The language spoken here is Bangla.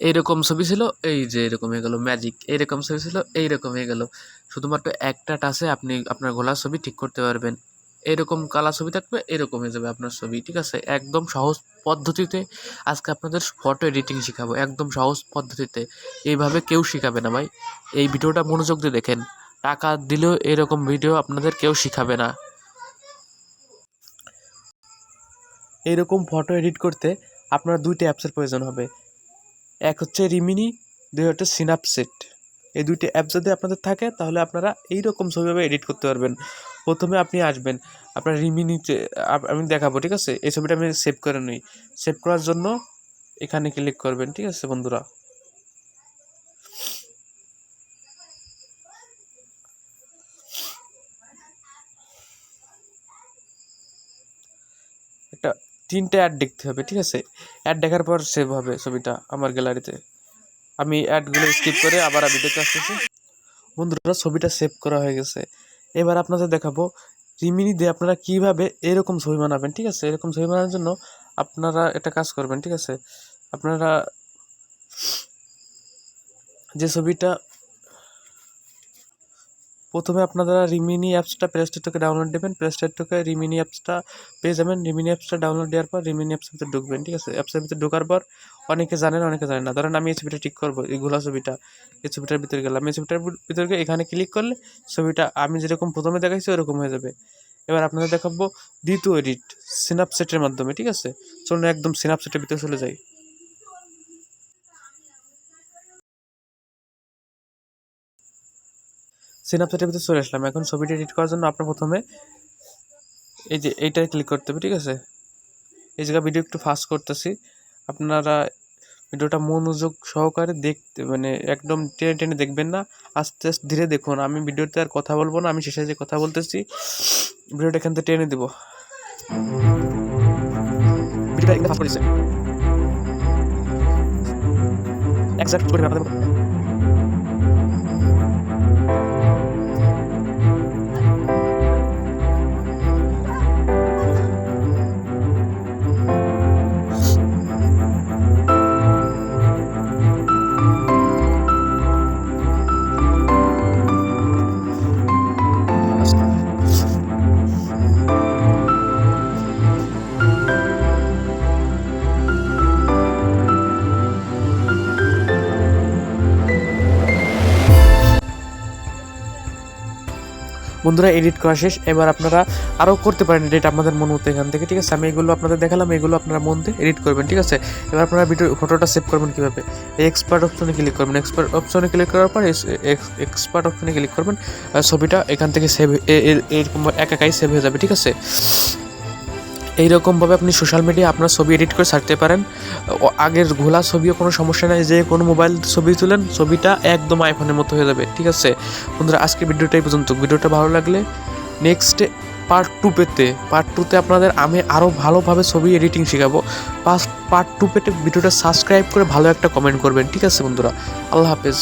এইরকম ছবি ছিল, এই যে এরকম হয়ে গেল ম্যাজিক এইরকম ছবি ছিল, এইরকম হয়ে গেল। শুধুমাত্র একটা টাচে আপনি আপনার গলার ছবি ঠিক করতে পারবেন। এরকম কালা ছবি থাকবে, এরকম হয়ে যাবে আপনার ছবি, ঠিক আছে? একদম সহজ পদ্ধতিতে আজকে আপনাদের ফটো এডিটিং শেখাবো, একদম সহজ পদ্ধতিতে। এইভাবে কেউ শেখাবে না ভাই। এই ভিডিওটা মনোযোগ দিয়ে দেখেন। টাকা দিলেও এরকম ভিডিও আপনাদের কেউ শেখাবে না। এইরকম ফটো এডিট করতে আপনার দুইটা অ্যাপসের প্রয়োজন হবে। এক হচ্ছে রিমিনি দুই হচ্ছে সিনাপসেট এই দুইটি অ্যাপ যদি আপনাদের থাকে, তাহলে আপনারা এইরকম ছবিভাবে এডিট করতে পারবেন। প্রথমে আপনি আসবেন, আপনার রিমিনিতে আমি দেখাবো, ঠিক আছে? এই ছবিটা আমি সেভ করে নিই। সেভ করার জন্য এখানে ক্লিক করবেন, ঠিক আছে বন্ধুরা? একটা তিনটে অ্যাড দেখতে হবে, ঠিক আছে? অ্যাড দেখার পর সেভ হবে ছবিটা আমার গ্যালারিতে আমি অ্যাডগুলো স্কিপ করে আবার ভিডিওতে আসতেছি। বন্ধুরা, ছবিটা সেভ করা হয়ে গেছে। এবার আপনাদের দেখাবো রিমিনি দিয়ে আপনারা কীভাবে এরকম ছবি বানাবেন, ঠিক আছে? এরকম ছবি বানানোর জন্য আপনারা একটা কাজ করবেন, ঠিক আছে? আপনারা যে ছবিটা প্রথমে আপনারা রিমিনি অ্যাপসটা প্লে স্টোর থেকে ডাউনলোড দেবেন প্লে স্টোর থেকে রিমিনি অ্যাপসটা পেয়ে যাবেন। রিমিনি অ্যাপসটা ডাউনলোড দেওয়ার পর রিমিনি অ্যাপসের ভিতরে ঢুকবেন, ঠিক আছে? অ্যাপসের ভিতরে ঢোকার পর অনেকে জানেন অনেকে জানেন না। ধরেন আমি এই ছবিটা ঠিক করব, এই ঘোলা ছবিটা, এই ছবিটার ভিতরে গেলাম। এই ছবিটার ভিতরে এখানে ক্লিক করলে ছবিটা আমি যেরকম প্রথমে দেখাইছি, ওরকম হয়ে যাবে। এবার আপনাদের দেখাবো দ্বিতীয় এডিট সিনাপসেটের মাধ্যমে, ঠিক আছে? চলুন একদম সিনাপসেটের ভিতরে চলে যাই। সিনাপসেটের ভিতরে চলে আসলাম। এখন ছবিটা এডিট করার জন্য আপনার প্রথমে এই যে এইটায় ক্লিক করতে হবে, ঠিক আছে? এই জায়গায় ভিডিও একটু ফাস্ট করতেছি। আপনারা ভিডিওটা মনোযোগ সহকারে দেখতে মানে একদম টেনে টেনে দেখবেন না। আস্তে আস্তে ধীরে দেখুন। আমি ভিডিওতে আর কথা বলব না, আমি শেষে যে কথা বলতেছি, ভিডিওটা এখান থেকে টেনে দেবো। ভিডিওটা এখানে ফাস্ট এক্সাক্ট করে বন্ধুরা এডিট করা শেষ। এবার আপনারা আরও করতে পারেন এডিট আপনাদের মন মতো এখান থেকে, ঠিক আছে? আমি এগুলো আপনাদের দেখালাম, এগুলো আপনারা মন দিয়ে এডিট করবেন, ঠিক আছে? এবার আপনারা ভিডিও ফটোটা সেভ করবেন কীভাবে? এক্সপার্ট অপশনে ক্লিক করবেন। এক্সপার্ট অপশনে ক্লিক করার পর এক্সপার্ট অপশনে ক্লিক করবেন। ছবিটা এখান থেকে সেভ এরকম এক একাই সেভ হয়ে যাবে, ঠিক আছে? এইরকমভাবে আপনি সোশ্যাল মিডিয়া আপনার ছবি এডিট করে ছাড়তে পারেন। আগের ঘোলা ছবিও কোনো সমস্যা নাই, যে কোনো মোবাইল ছবি তুলেন, ছবিটা একদম আইফোনের মতো হয়ে যাবে, ঠিক আছে? বন্ধুরা, আজকের ভিডিওটা এই পর্যন্ত। ভিডিওটা ভালো লাগলে নেক্সট পার্ট টু পেতে পার্ট টুতে আপনাদের আমি আরও ভালোভাবে ছবি এডিটিং শেখাবো। পার্ট টু পেতে ভিডিওটা সাবস্ক্রাইব করে ভালো একটা কমেন্ট করবেন, ঠিক আছে বন্ধুরা? আল্লাহ হাফেজ।